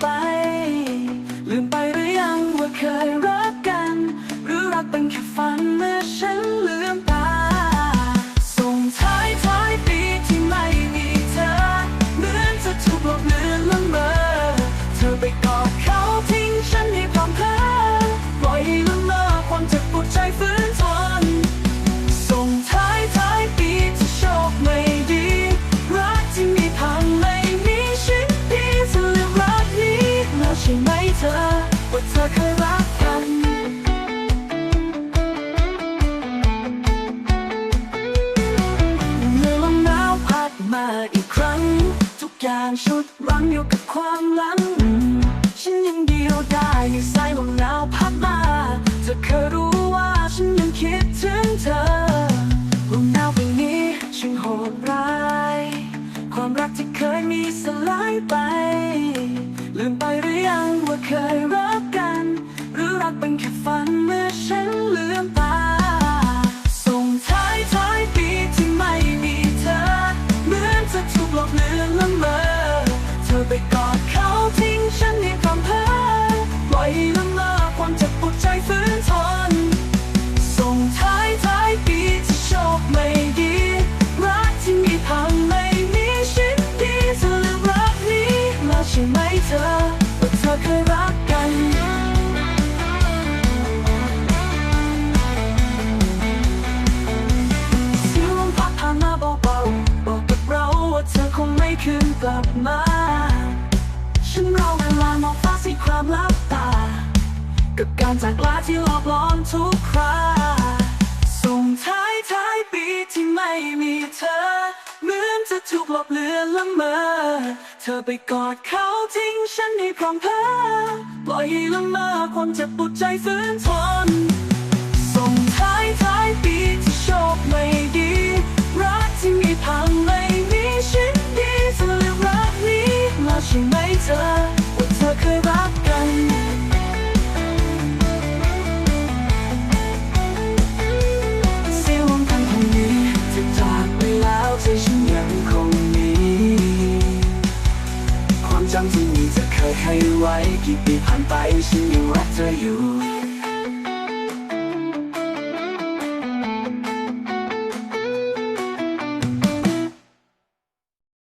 ไป ลืมไปหรือยังว่าเคยรักกัน หรือรักเป็นแค่ฝันเมื่อฉัน เธอว่าเธอเคยรักกันเมื่อลมหนาวพัดมาอีกครั้ง ทุกอย่างชุดรั้งอยู่กับความหลัง ฉันยังเดียวได้ในสายลมหนาวพัดมา เธอเคยรู้ว่าฉันยังคิดถึงเธอ ไหมเธอว่าเธอเคยรักกัน เสียงลมพัดผ่านมาเบาๆบอกกับเราว่าเธอคงไม่คืนกลับมา ฉันรอเวลามองฟ้าสีครามลับตา กับการจากลาที่หลอกหลอนทุกคราส่งท้ายท้ายปีที่ไม่มีเธอ เหมือนจะถูกหลอกเลือนละเมอ อไปกอดเขาทิ้งฉันในพรองเพอปล่อยให้ละเมอความเจ็บปวดใจฝืนทน ส่งท้ายท้ายปีที่โชคไม่ดี รักที่มีพังไม่มีชิ้นดีเธอเลือกรักนี้มาใช่ไหมเธอ ให้ไว้กี่ปีผ่านไปฉันยังรักเธออยู่